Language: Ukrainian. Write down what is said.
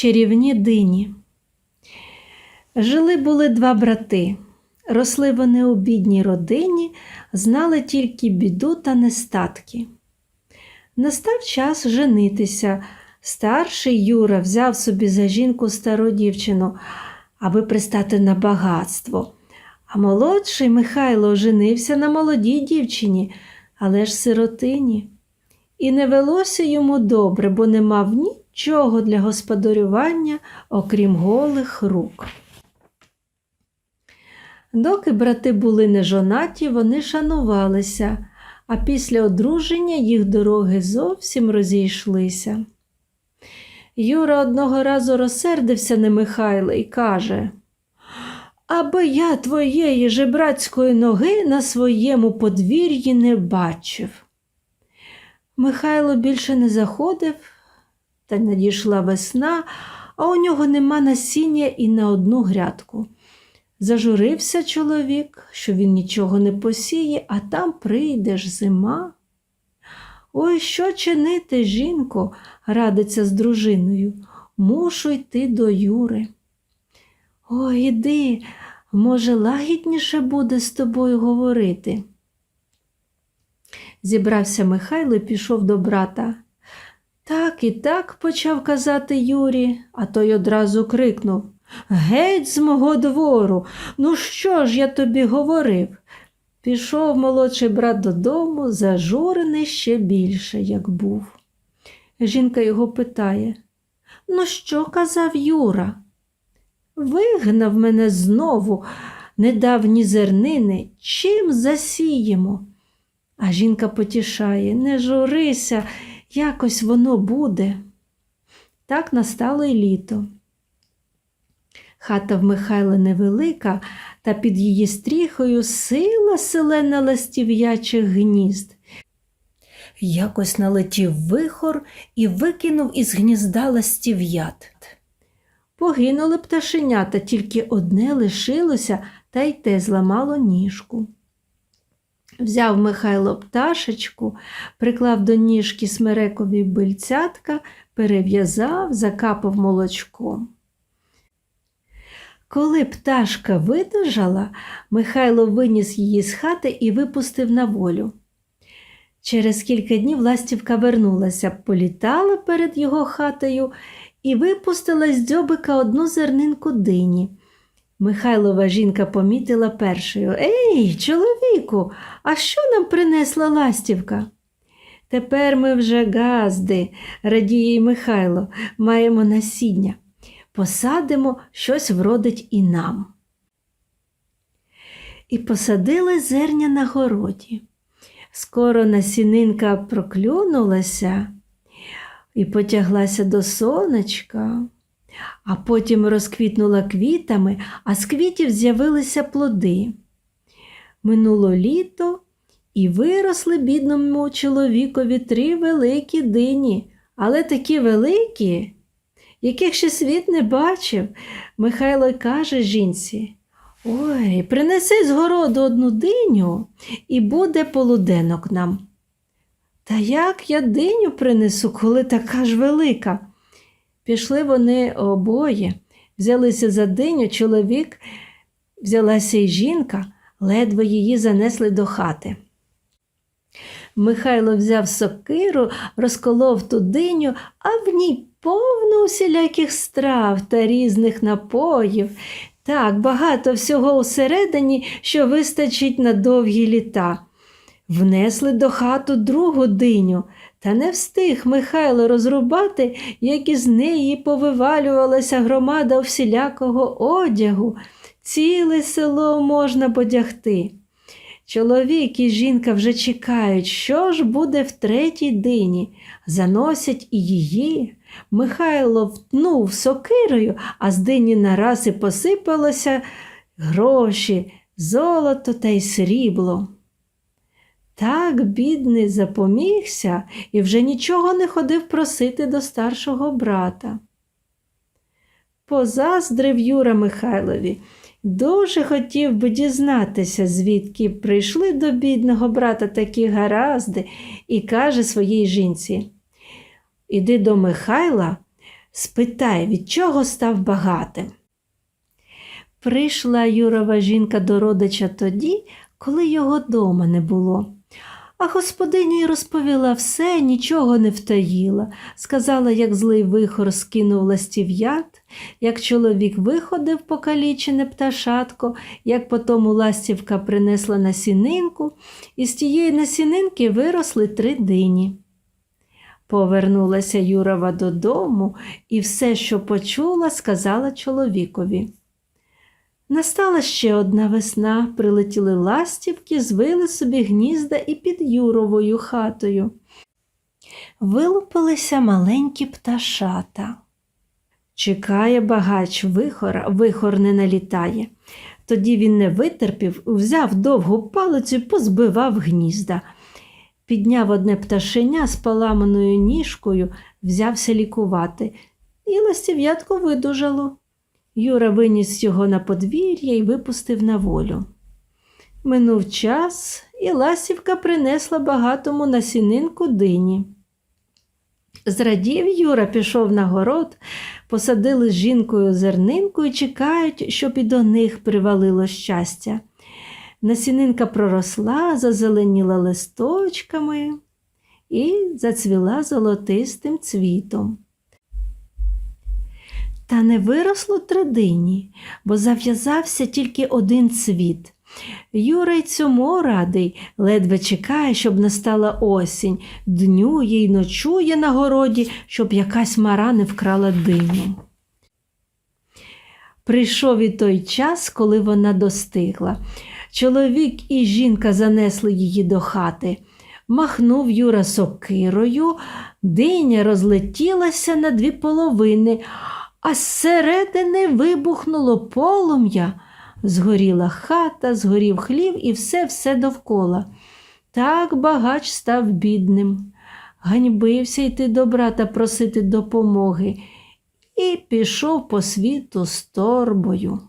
Чарівні дині. Жили були два брати. Росли вони у бідній родині, знали тільки біду та нестатки. Настав час женитися. Старший Юра взяв собі за жінку стару дівчину, аби пристати на багатство. А молодший Михайло оженився на молодій дівчині, але ж сиротині. І не велося йому добре, бо не мав нічого для господарювання, окрім голих рук. Доки брати були не жонаті, вони шанувалися, а після одруження їх дороги зовсім розійшлися. Юра одного разу розсердився на Михайла і каже Аби я твоєї жебрацької ноги на своєму подвір'ї не бачив. Михайло більше не заходив, та надійшла весна, а у нього нема насіння і на одну грядку. Зажурився чоловік, що він нічого не посіє, а там прийде ж зима. Ой, що чинити, жінко, радиться з дружиною. Мушу йти до Юри. Ой, іди, може, лагідніше буде з тобою говорити. Зібрався Михайло і пішов до брата. Так і так почав казати Юрі, а той одразу крикнув Геть з мого двору, ну що ж я тобі говорив? Пішов молодший брат додому, зажурений ще більше, як був. Жінка його питає Ну, що казав Юра? Вигнав мене знову, не дав ні зернини, чим засіємо. А жінка потішає не журися, якось воно буде. Так настало й літо. Хата в Михайла невелика, та під її стріхою сила селена ластів'ячих гнізд. Якось налетів вихор і викинув із гнізда ластів'ят. Погинули пташенята, тільки одне лишилося, та й те зламало ніжку. Взяв Михайло пташечку, приклав до ніжки смерекові бильцятка, перев'язав, закапав молочком. Коли пташка видужала, Михайло виніс її з хати і випустив на волю. Через кілька днів ластівка вернулася, політала перед його хатою і випустила з дзьобика одну зернинку дині. Михайлова жінка помітила першою Ей, чоловіку, а що нам принесла ластівка? Тепер ми вже газди, радіє й Михайло, маємо насіння. Посадимо, щось вродить і нам. І посадили зерня на городі. Скоро насінинка проклюнулася і потяглася до сонечка, а потім розквітнула квітами, а з квітів з'явилися плоди. Минуло літо і виросли бідному чоловікові три великі дині, але такі великі, яких ще світ не бачив. Михайло каже жінці. Ой, принеси з городу одну диню і буде полуденок нам. Та як я диню принесу, коли така ж велика? Пішли вони обоє, взялися за диню, чоловік, взялася й жінка, ледве її занесли до хати. Михайло взяв сокиру, розколов ту диню, а в ній повно усіляких страв та різних напоїв. Так, багато всього усередині, що вистачить на довгі літа. Внесли до хату другу диню, та не встиг Михайло розрубати, як із неї повивалювалася громада всілякого одягу. Ціле село можна подягти. Чоловік і жінка вже чекають, що ж буде в третій дині. Заносять і її. Михайло втнув сокирою, а з дині нараз і посипалося гроші, золото та й срібло. Так бідний запомігся і вже нічого не ходив просити до старшого брата. Позаздрив Юра Михайлові. Дуже хотів би дізнатися, звідки прийшли до бідного брата такі гаразди, і каже своїй жінці Іди до Михайла, Спитай, від чого став багатим. Прийшла Юрова жінка до родича тоді, коли його дома не було. А господиня й розповіла все, нічого не втаїла. Сказала, як злий вихор скинув ластів'ят, як чоловік виходив покалічене пташатко, як потому ластівка принесла насінинку, і з тієї насінинки виросли три дині. Повернулася Юрова додому і все, що почула, сказала чоловікові. Настала ще одна весна, прилетіли ластівки, звили собі гнізда і під Юровою хатою. Вилупилися маленькі пташата. Чекає багач вихора, вихор не налітає. Тоді він не витерпів, взяв довгу палицю і позбивав гнізда. Підняв одне пташеня з поламаною ніжкою, взявся лікувати, і ластів'ятко видужало. Юра виніс його на подвір'я і випустив на волю. Минув час, і ласівка принесла багатому насінинку дині. Зрадів Юра пішов на город, посадили з жінкою зернинку і чекають, щоб і до них привалило щастя. Насінинка проросла, зазеленіла листочками і зацвіла золотистим цвітом. Та не виросло традині, бо зав'язався тільки один цвіт. Юра й цьому радий, ледве чекає, щоб настала осінь, днює й ночує на городі, щоб якась мара не вкрала диню. Прийшов і той час, коли вона достигла. Чоловік і жінка занесли її до хати. Махнув Юра сокирою, диня розлетілася на дві половини, а зсередини вибухнуло полум'я. Згоріла хата, згорів хлів і все-все довкола. Так багач став бідним. Ганьбився йти до брата просити допомоги і пішов по світу з торбою.